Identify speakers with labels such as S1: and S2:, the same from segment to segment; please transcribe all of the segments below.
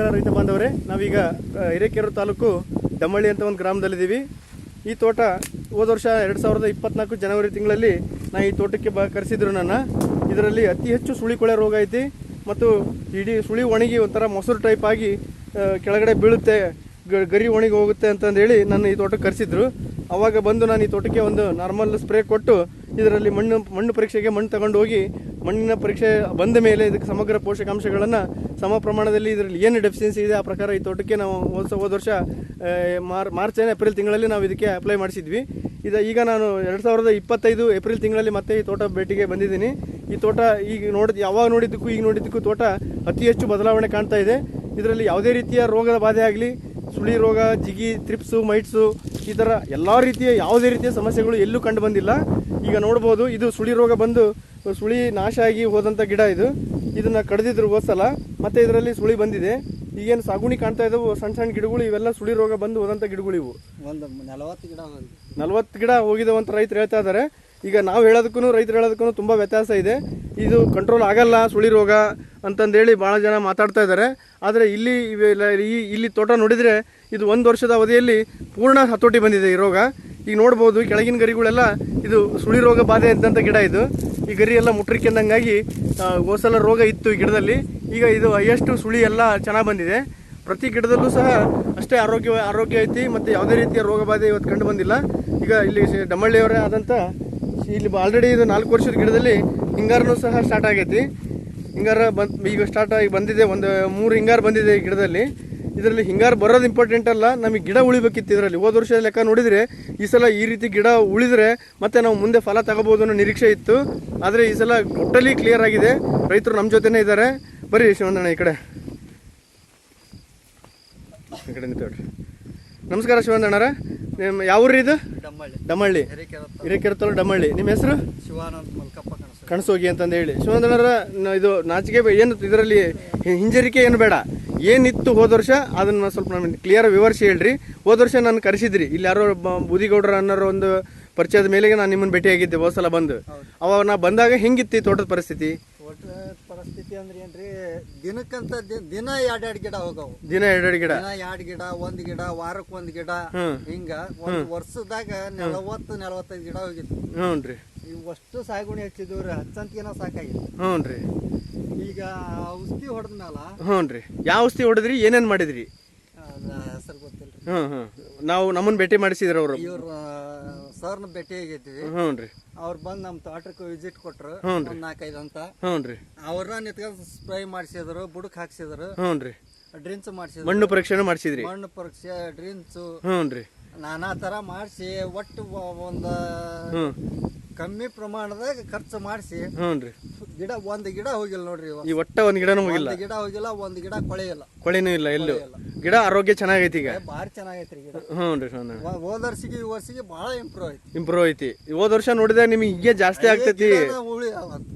S1: ನಮಸ್ಕಾರ ರೈತ ಬಾಂಧವರೇ, ನಾವೀಗ ಹಿರೇಕೆರೂರು ತಾಲೂಕು ದಮ್ಮಳ್ಳಿ ಅಂತ ಒಂದು ಗ್ರಾಮದಲ್ಲಿದ್ದೀವಿ. ಈ ತೋಟ ಹೋದ ವರ್ಷ ಎರಡು ಸಾವಿರದ ಇಪ್ಪತ್ನಾಲ್ಕು ಜನವರಿ ತಿಂಗಳಲ್ಲಿ ನಾ ಈ ತೋಟಕ್ಕೆ ಬ, ಕರೆಸಿದ್ರು ನನ್ನ. ಇದರಲ್ಲಿ ಅತಿ ಹೆಚ್ಚು ಸುಳಿ ಕೊಳೆ ರೋಗ ಐತಿ ಮತ್ತು ಇಡೀ ಸುಳಿ ಒಣಗಿ ಒಂಥರ ಮೊಸರು ಟೈಪ್ ಆಗಿ ಕೆಳಗಡೆ ಬೀಳುತ್ತೆ ಗರಿ ಒಣಗಿ ಹೋಗುತ್ತೆ ಅಂತಂದೇಳಿ ನನ್ನ ಈ ತೋಟಕ್ಕೆ ಕರೆಸಿದ್ರು. ಆವಾಗ ಬಂದು ನಾನು ಈ ತೋಟಕ್ಕೆ ಒಂದು ನಾರ್ಮಲ್ ಸ್ಪ್ರೇ ಕೊಟ್ಟು ಇದರಲ್ಲಿ ಮಣ್ಣು ಮಣ್ಣು ಪರೀಕ್ಷೆಗೆ ಮಣ್ಣು ತಗೊಂಡು ಹೋಗಿ ಮಣ್ಣಿನ ಪರೀಕ್ಷೆ ಬಂದ ಮೇಲೆ ಇದಕ್ಕೆ ಸಮಗ್ರ ಪೋಷಕಾಂಶಗಳನ್ನು ಸಮ ಪ್ರಮಾಣದಲ್ಲಿ ಇದರಲ್ಲಿ ಏನು ಡೆಫಿಷಿಯನ್ಸಿ ಇದೆ ಆ ಪ್ರಕಾರ ಈ ತೋಟಕ್ಕೆ ನಾವು ಹೋದ ಹೋದ ವರ್ಷ ಮಾರ್ ಮಾರ್ಚ್ ಏನು ಏಪ್ರಿಲ್ ತಿಂಗಳಲ್ಲಿ ನಾವು ಇದಕ್ಕೆ ಅಪ್ಲೈ ಮಾಡಿಸಿದ್ವಿ. ಇದು ಈಗ ನಾನು ಎರಡು ಸಾವಿರದ ಇಪ್ಪತ್ತೈದು ಏಪ್ರಿಲ್ ತಿಂಗಳಲ್ಲಿ ಮತ್ತೆ ಈ ತೋಟ ಭೇಟಿಗೆ ಬಂದಿದ್ದೀನಿ. ಈ ತೋಟ ಈಗ ನೋಡಿದ ಯಾವಾಗ ನೋಡಿದ್ದಕ್ಕೂ, ಈಗ ನೋಡಿದ್ದಕ್ಕೂ ತೋಟ ಅತಿ ಹೆಚ್ಚು ಬದಲಾವಣೆ ಕಾಣ್ತಾ ಇದೆ. ಇದರಲ್ಲಿ ಯಾವುದೇ ರೀತಿಯ ರೋಗದ ಬಾಧೆ ಆಗಲಿ, ಸುಳಿ ರೋಗ, ಜಿಗಿ, ತ್ರಿಪ್ಸು, ಮೈಟ್ಸು, ಈ ಥರ ಎಲ್ಲ ರೀತಿಯ ಯಾವುದೇ ರೀತಿಯ ಸಮಸ್ಯೆಗಳು ಎಲ್ಲೂ ಕಂಡು ಬಂದಿಲ್ಲ. ಈಗ ನೋಡ್ಬೋದು, ಇದು ಸುಳಿ ರೋಗ ಬಂದು ಸುಳಿ ನಾಶ ಆಗಿ ಹೋದಂಥ ಗಿಡ ಇದು. ಇದನ್ನ ಕಡ್ದಿದ್ರು ಹೋದ್ಸಲ ಮತ್ತೆ ಇದರಲ್ಲಿ ಸುಳಿ ಬಂದಿದೆ. ಈಗೇನು ಸಾಗುಣಿ ಕಾಣ್ತಾ ಇದಾವೆ ಸಣ್ಣ ಸಣ್ಣ ಗಿಡಗಳು ಇವೆಲ್ಲ ಸುಳಿ ರೋಗ ಬಂದು ಹೋದಂಥ ಗಿಡಗಳು ಇವು.
S2: ಒಂದು ನಲವತ್ತು ಗಿಡ
S1: ನಲ್ವತ್ತು ಗಿಡ ಹೋಗಿದಾವೆ ಅಂತ ರೈತರು ಹೇಳ್ತಾ ಇದ್ದಾರೆ ಈಗ ನಾವು ಹೇಳೋದಕ್ಕೂ ರೈತರು ಹೇಳೋದಕ್ಕೂ ತುಂಬ ವ್ಯತ್ಯಾಸ ಇದೆ. ಇದು ಕಂಟ್ರೋಲ್ ಆಗಲ್ಲ ಸುಳಿ ರೋಗ ಅಂತಂದೇಳಿ ಭಾಳ ಜನ ಮಾತಾಡ್ತಾ ಇದ್ದಾರೆ ಆದರೆ ಇಲ್ಲಿ ಇವೆಲ್ಲ ಈ ಇಲ್ಲಿ ತೋಟ ನೋಡಿದರೆ ಇದು ಒಂದು ವರ್ಷದ ಅವಧಿಯಲ್ಲಿ ಪೂರ್ಣ ಹತೋಟಿ ಬಂದಿದೆ ಈ ರೋಗ. ಈಗ ನೋಡ್ಬೋದು ಕೆಳಗಿನ ಗರಿಗಳೆಲ್ಲ ಇದು ಸುಳಿ ರೋಗ ಬಾಧೆ ಇದ್ದಂಥ ಗಿಡ ಇದು. ಈ ಗರಿ ಎಲ್ಲ ಮುಟ್ರಿಕೆಂದಂಗಾಗಿ ಹೋಸಲ ರೋಗ ಇತ್ತು ಗಿಡದಲ್ಲಿ. ಈಗ ಇದು ಹೈಯೆಸ್ಟ್ ಸುಳಿ ಎಲ್ಲ ಚೆನ್ನಾಗಿ ಬಂದಿದೆ. ಪ್ರತಿ ಗಿಡದಲ್ಲೂ ಸಹ ಅಷ್ಟೇ ಆರೋಗ್ಯ ಆರೋಗ್ಯ ಐತಿ ಮತ್ತು ಯಾವುದೇ ರೀತಿಯ ರೋಗ ಬಾಧೆ ಇವತ್ತು ಕಂಡು ಬಂದಿಲ್ಲ. ಈಗ ಇಲ್ಲಿ ಡಮ್ಮಳ್ಳಿಯವರೇ ಆದಂಥ ಇಲ್ಲಿ ಆಲ್ರೆಡಿ ಇದು ನಾಲ್ಕು ವರ್ಷದ ಗಿಡದಲ್ಲಿ ಹಿಂಗಾರನೂ ಸಹ ಸ್ಟಾರ್ಟ್ ಆಗೈತಿ. ಹಿಂಗಾರ ಬಂದು, ಈಗ ಸ್ಟಾರ್ಟ್ ಆಗಿ ಬಂದಿದೆ, ಒಂದು ಮೂರು ಹಿಂಗಾರು ಬಂದಿದೆ ಈ ಗಿಡದಲ್ಲಿ. ಇದರಲ್ಲಿ ಹಿಂಗಾರು ಬರೋದು ಇಂಪಾರ್ಟೆಂಟ್ ಅಲ್ಲ. ನಮಗೆ ಗಿಡ ಉಳಿಬೇಕಿತ್ತು ಇದರಲ್ಲಿ. ಹೋದ ವರ್ಷ ಲೆಕ್ಕ ನೋಡಿದರೆ ಈ ಸಲ ಈ ರೀತಿ ಗಿಡ ಉಳಿದ್ರೆ ಮತ್ತೆ ನಾವು ಮುಂದೆ ಫಲ ತಗೋಬೋದು ಅನ್ನೋ ನಿರೀಕ್ಷೆ ಇತ್ತು. ಆದರೆ ಈ ಸಲ ಟೋಟಲಿ ಕ್ಲಿಯರ್ ಆಗಿದೆ. ರೈತರು ನಮ್ಮ ಜೊತೆನೇ ಇದ್ದಾರೆ. ಬರ್ರಿ ಶಿವಂದಣ್ಣ ಈ ಕಡೆ. ಈ ಕಡೆ ನಮಸ್ಕಾರ ಶಿವಂದಣ್ಣರ ನಿಮ್ಮ ಯಾವ ಇದು?
S2: ಡಮ್ಮಳ್ಳಿ.
S1: ಡಮಳ್ಳಿ
S2: ಹಿರೇಕೆರೆ
S1: ಡಮಳ್ಳಿ ನಿಮ್ಮ ಹೆಸರು? ಕಣಸೋಗಿ ಅಂತಂದು ಹೇಳಿ. ಶಿವಂದಣ್ಣರ ನ- ಇದು ನಾಚಿಕೆ ಏನು ಇದರಲ್ಲಿ ಹಿಂಜರಿಕೆ ಏನು ಬೇಡ. ಏನಿತ್ತು ಹೋದ ವರ್ಷ ಅದನ್ನ ಸ್ವಲ್ಪ ನಮಗೆ ಕ್ಲಿಯರ್ ವಿವರಿಸಿ ಹೇಳ್ರಿ. ಹೋದ ವರ್ಷ ನಾನು ಕರೆಸಿದ್ರಿ ಇಲ್ಲಿ ಯಾರೋ ಬೂದಿಗೌಡರ ಅನ್ನೋರು ಒಂದು ಪರಿಚಯದ ಮೇಲೆಗೆ ನಾನು ನಿಮ್ಮನ್ನು ಭೇಟಿಯಾಗಿದ್ದೆ ಹೋದ ಸಲ ಬಂದು. ಅವಾಗ ನಾ ಬಂದಾಗ ಹೆಂಗಿತ್ತು ತೋಟದ ಪರಿಸ್ಥಿತಿ?
S2: ಪರಿಸ್ಥಿತಿ ಅಂದ್ರೆ ಏನ್ರಿ ದಿನಕ್ಕಂತ ದಿನ ಎರಡ್ ಎರಡ್ ಗಿಡ ಹೋಗವು.
S1: ದಿನ ಎರಡೆರಡು ಗಿಡ.
S2: ಎರಡು ಗಿಡ ಒಂದ್ ಗಿಡ ವಾರಕ್ಕೆ ಒಂದ್ ಗಿಡ. ಹಿಂಗ ಒಂದ್ ವರ್ಷದಾಗ ನಲವತ್ತು ನಲವತ್ತೈದು ಗಿಡ ಹೋಗಿತ್ತು.
S1: ಹ್ಞೂ ರೀ
S2: ಇವಷ್ಟು ಸಾಗುಣಿ ಹಚ್ಚಿದವ್ರಿ ಹಚ್ಚಂತಿನ ಸಾಕಾಗಿತ್ತು
S1: ಹ್ಞೂ ರೀ
S2: ಈಗ ಔಷಧಿ ಹೊಡೆದ್ಮೇಲ
S1: ಹ್ಞೂ ರೀ. ಯಾವ ಔಷಧಿ ಹೊಡೆದ್ರಿ ಏನೇನು ಮಾಡಿದ್ರಿ?
S2: ಹೆಸರು ಗೊತ್ತಿಲ್ರಿ
S1: ಹ್ಞೂ ಹ್ಞೂ. ನಾವು ನಮ್ಮನ್ನು ಭೇಟಿ ಮಾಡಿಸಿದ್ರು ಅವರು.
S2: ಇವರು ಸರ್ನ ಭೇಟಿ ಆಗಿದ್ವಿ
S1: ಹ್ಞೂ ರೀ.
S2: ಅವ್ರು ಬಂದು ನಮ್ಮ ತೋಟಕ್ಕೆ ವಿಸಿಟ್ ಕೊಟ್ರು. ಒಂದ್ ನಾಲ್ಕೈದು ಅಂತ.
S1: ಹ್ಞೂ ರೀ.
S2: ಅವ್ರನ್ನ ನಿತ್ಕೊಂಡು ಸ್ಪ್ರೇ ಮಾಡಿಸಿದ್ರು ಬುಡಕ್ ಹಾಕ್ಸಿದ್ರು.
S1: ಹ್ಞೂ ರೀ.
S2: ಡ್ರಿಂಕ್ಸ್ ಮಾಡಿಸಿದ್ರು.
S1: ಮಣ್ಣು ಪರೀಕ್ಷೆನೂ ಮಾಡಿಸಿದ್ರಿ?
S2: ಮಣ್ಣು ಪರೀಕ್ಷೆ ಡ್ರಿಂಕ್ಸ್.
S1: ಹ್ಞೂ ರೀ.
S2: ನಾನಾ ತರ ಮಾಡಿಸಿ ಒಟ್ಟು ಒಂದು ಕಮ್ಮಿ ಪ್ರಮಾಣದಾಗ ಖರ್ಚು ಮಾಡಿಸಿ.
S1: ಹ್ಞೂ ರೀ
S2: ಗಿಡ ಒಂದ್ ಗಿಡ ಹೋಗಿಲ್ಲ ನೋಡ್ರಿ.
S1: ಈ ಒಟ್ಟ ಒಂದ್ ಗಿಡನೂ ಹೋಗಿಲ್ಲ.
S2: ಒಂದ್ ಗಿಡ ಹೋಗಿಲ್ಲ ಒಂದ್ ಗಿಡ ಕೊಳೆಯಿಲ್ಲ.
S1: ಕೊಳೆನೂ ಇಲ್ಲ ಎಲ್ಲೂ. ಗಿಡ ಆರೋಗ್ಯ ಚೆನ್ನಾಗೈತಿ ಈಗ.
S2: ಬಾರ್ ಭಾರಿ ಚೆನ್ನಾಗೈತ್ರಿ ಗಿಡ.
S1: ಹ್ಞೂ ರೀ ಹ್ಞೂ
S2: ವ- ಹೋದ ವರ್ಷಿಗೆ ಈ ವರ್ಷಿಗೆ ಬಹಳ ಇಂಪ್ರೂವ್ ಐತಿ
S1: ಇಂಪ್ರೂವ್ ಐತಿ. ಹೋದ ವರ್ಷ ನೋಡಿದ್ರೆ ನಿಮಗೆ ಹೀಗೆ ಜಾಸ್ತಿ ಆಗ್ತೈತಿ.
S2: ಗಿಡನ ಉಳಿ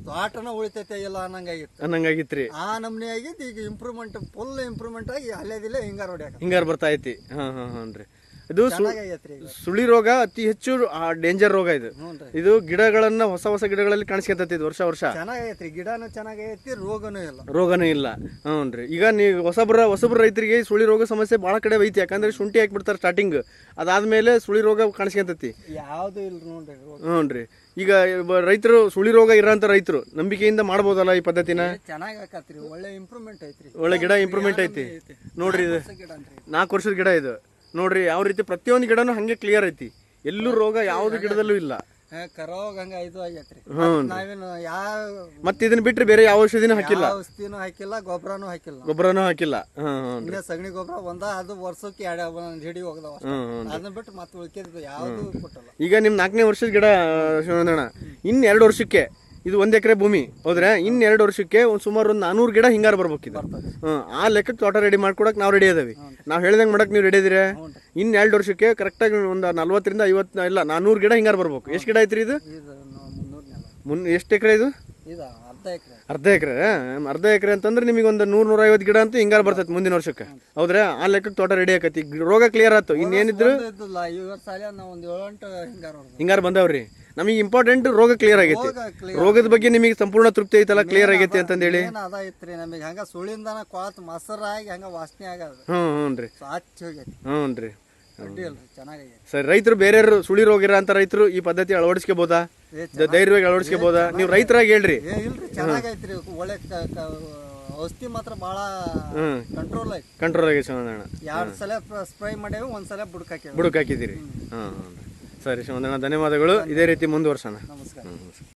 S2: ತೋಟನ ಉಳಿತೈತೆ ಇಲ್ಲ ಅನ್ನಂಗಾಗಿತ್ತು.
S1: ಅನ್ನಂಗಾಗಿತ್ರಿ.
S2: ಆ ನಮ್ನೆ ಆಗಿದ್ದು ಈಗ ಇಂಪ್ರೂವ್ಮೆಂಟ್ ಫುಲ್ ಇಂಪ್ರೂವ್ಮೆಂಟ್ ಆಗಿ ಅಲ್ಲೇದಿಲ್ಲ ಹಿಂಗಾರ ಹೊಡ್ಯಾಕ.
S1: ಹಿಂಗಾರು ಬರ್ತಾ ಐತಿ. ಹಾಂ ಹಾಂ ಹ್ಞೂ ರೀ ಇದು ಸು-
S2: ಚೆನ್ನಾಗೈತ್ರಿ ಈಗ.
S1: ಸುಳಿ ರೋಗ ಅತಿ ಹೆಚ್ಚು ಡೇಂಜರ್ ರೋಗ ಇದು.
S2: ಹ್ಞೂನ್ರಿ
S1: ಇದು ಗಿಡಗಳನ್ನ ಹೊಸ ಹೊಸ ಗಿಡಗಳಲ್ಲಿ ಕಾಣಿಸ್ಕೊಂತೈತಿ ಇದು ವರ್ಷ ವರ್ಷ.
S2: ಚೆನ್ನಾಗೈತ್ರಿ ಗಿಡನೂ ಚೆನ್ನಾಗೈತಿ ರೋಗನೂ ಇಲ್ಲ.
S1: ರೋಗನೂ ಇಲ್ಲ. ಹ್ಞೂ ರೀ. ಈಗ ನೀವು ಹೊಸಬ್ರ ಹೊಸಬ್ರ ರೈತರಿಗೆ ಸುಳಿ ರೋಗ ಸಮಸ್ಯೆ ಭಾಳ ಕಡೆ ಐತಿ. ಯಾಕಂದ್ರೆ ಶುಂಠಿ ಹಾಕ್ಬಿಡ್ತಾರೆ ಸ್ಟಾರ್ಟಿಂಗ್ ಅದಾದ್ಮೇಲೆ ಸುಳಿ ರೋಗ ಕಾಣಿಸ್ಕೊಂತೈತಿ.
S2: ಯಾವ್ದು ಇಲ್ಲ ನೋಡ್ರಿ ರೋಗ.
S1: ಹ್ಞೂ ರೀ. ಈಗ ಬ- ರೈತರು ಸುಳಿ ರೋಗ ಇರೋಂಥ ರೈತರು ನಂಬಿಕೆಯಿಂದ ಮಾಡ್ಬೋದಲ್ಲ ಈ ಪದ್ಧತಿನ?
S2: ಚೆನ್ನಾಗಿ ಆಕತ್ರಿ ಒಳ್ಳೆ ಇಂಪ್ರೂವ್ಮೆಂಟ್ ಐತ್ರಿ.
S1: ಒಳ್ಳೆ ಗಿಡ ಇಂಪ್ರೂವ್ಮೆಂಟ್ ಐತಿ. ನೋಡ್ರಿ ಇದು.
S2: ಗಿಡ
S1: ನಾಲ್ಕು ವರ್ಷದ ಗಿಡ ಇದು. ನೋಡ್ರಿ ಯಾವ ರೀತಿ ಪ್ರತಿಯೊಂದು ಗಿಡನು ಹಂಗೆ ಕ್ಲಿಯರ್ ಐತಿ. ಎಲ್ಲೂ ರೋಗ ಯಾವ್ದು ಗಿಡದಲ್ಲೂ ಇಲ್ಲ.
S2: ಕರೋಗ ಹಂಗ ಇದು ಆಗೈತ್ರಿ. ನಾವೇನು ಯಾವ
S1: ಮತ್ತೆ ಇದನ್ನ ಬಿಟ್ರೆ ಬೇರೆ ಯಾವ ಔಷಧಿನೂ ಹಾಕಿಲ್ಲ.
S2: ಔಷಧಿನೂ ಹಾಕಿಲ್ಲ ಗೊಬ್ಬರನೂ ಹಾಕಿಲ್ಲ.
S1: ಗೊಬ್ಬರನೂ ಹಾಕಿಲ್ಲ.
S2: ಇನ್ನ ಸಗಣಿ ಗೊಬ್ಬರ ಒಂದ ಅದು ವರ್ಷಕ್ಕೆ ಎರಡು ಹಿಡಿ ಹೋಗದವ ಅದನ್ನ ಬಿಟ್ಟು ಮತ್ತೆ ಉಳ್ಕಿದ್ದು ಯಾವ್ದು ಕೊಟ್ಟಲ್ಲ.
S1: ಈಗ ನಿಮ್ ನಾಲ್ಕನೇ ವರ್ಷದ ಗಿಡ ಶಿವನಂದಣ್ಣ ಇನ್ನು ಎರಡು ವರ್ಷಕ್ಕೆ ಇದು ಒಂದು ಎಕರೆ ಭೂಮಿ. ಹೋದ್ರೆ ಇನ್ ಎರಡು ವರ್ಷಕ್ಕೆ ಒಂದು ಸುಮಾರು ಒಂದು ನಾನೂರು ಗಿಡ ಹಿಂಗಾರು ಬರ್ಬೇಕಿದೆ. ಹ್ಞೂ ಆ ಲೆಕ್ಕಕ್ಕೆ ತೋಟ ರೆಡಿ ಮಾಡ್ಕೊಡಕ್ಕೆ ನಾವು ರೆಡಿ ಅದೇವಿ ನಾವು ಹೇಳ್ದಂಗೆ ಮಾಡಕ್ಕೆ ನೀವು ರೆಡಿ ಇದ್ರೆ?
S2: ಇನ್
S1: ಇನ್ನು ಎರಡು ವರ್ಷಕ್ಕೆ ಕರೆಕ್ಟಾಗಿ ಒಂದು ನಲ್ವತ್ತರಿಂದ ಐವತ್ತು ಇಲ್ಲ ನಾನೂರು ಗಿಡ ಹಿಂಗಾರು ಬರ್ಬೇಕು. ಎಷ್ಟು ಗಿಡ ಐತ್ರಿ ಇದು? ಮುನ್ ಎಷ್ಟು ಎಕರೆ ಇದು?
S2: ಅರ್ಧ ಎಕರೆ.
S1: ಅರ್ಧ ಎಕರೆ ಅಂತಂದ್ರೆ ನಿಮಗೆ ಒಂದು ನೂರ ನೂರೈವತ್ತು ಗಿಡ ಅಂತ ಹಿಂಗಾರು ಬರ್ತೈತಿ ಮುಂದಿನ ವರ್ಷಕ್ಕೆ. ಹೌದ್ರೆ ಆ ಲೆಕ್ಕಕ್ಕೆ ತೋಟ ರೆಡಿ ಆಕತಿ. ರೋಗ ಕ್ಲಿಯರ್ ಆಯ್ತು ಇನ್ನೇನಿದ್ರು
S2: ಹಿಂಗಾರು
S1: ಬಂದವ್ರಿ. ನಮಗೆ ಇಂಪಾರ್ಟೆಂಟ್ ರೋಗ ಕ್ಲಿಯರ್ ಆಗೈತಿ.
S2: ರೋಗ clear
S1: ರೋಗದ ಬಗ್ಗೆ ನಿಮಗೆ ಸಂಪೂರ್ಣ ತೃಪ್ತಿ ಐತಲ್ಲ? ಕ್ಲಿಯರ್ ಆಗೈತಿ ಅಂತ
S2: ಹೇಳಿ ಅದ ಐತ್ರಿ ನಮಗೆ? ಹಂಗ ಸುಳಿಂದನ ಕೊಳತ್ ಮಸರಾಗಿ ಹಂಗ ವಾಸನೆ ಆಗದ.
S1: ಹ್ಞೂ ಹ್ಞೂ ರೀ.
S2: ಸ್ವಚ್ಛ ಹೋಗೈತಿ.
S1: ಹ್ಞೂ ರೀ.
S2: ಅಡ್ಡಿ ಇಲ್ರಿ ಚೆನ್ನಾಗೈತಿ.
S1: ಸರಿ ರೈತರು ಬೇರೆ ಸುಳಿ ರೋಗ ಇರೋ ಅಂತ ರೈತರು ಈ ಪದ್ಧತಿ ಅಳವಡಿಸ್ಕೋಬೋದಾ?
S2: ಏ
S1: ದ- ಧೈರ್ಯವಾಗಿ ಅಳವಡಿಸ್ಕೋಬೋದಾ? ನೀವು ರೈತರಾಗಿ ಹೇಳ್ರಿ.
S2: ಏ ಇಲ್ರಿ ಚೆನ್ನಾಗೈತ್ರಿ. ಒಳ್ಳೆ ಕ- ಕ- ಔಷಧಿ ಮಾತ್ರ ಬಹಳ
S1: ಹ್ಮ್.
S2: ಕಂಟ್ರೋಲ್ ಐತಿ
S1: ಕಂಟ್ರೋಲ್ ಆಗಿ ಶಿವಣ್ಣ
S2: ಎರಡು ಸಲ ಸ್ಪ್ರೇ ಮಾಡೇವಿ ಒಂದ್ ಸಲ ಬುಡಕ್ ಹಾಕೇವಿ
S1: ಬುಡಕ್ ಹಾಕಿದ್ದೀರಿ. ಹಾಂ ಸರಿ ಶಿವಣ್ಣ ಧನ್ಯವಾದಗಳು. ಇದೇ ರೀತಿ ಮುಂದುವರ್ಸೋಣ.
S2: ನಮಸ್ಕಾರ.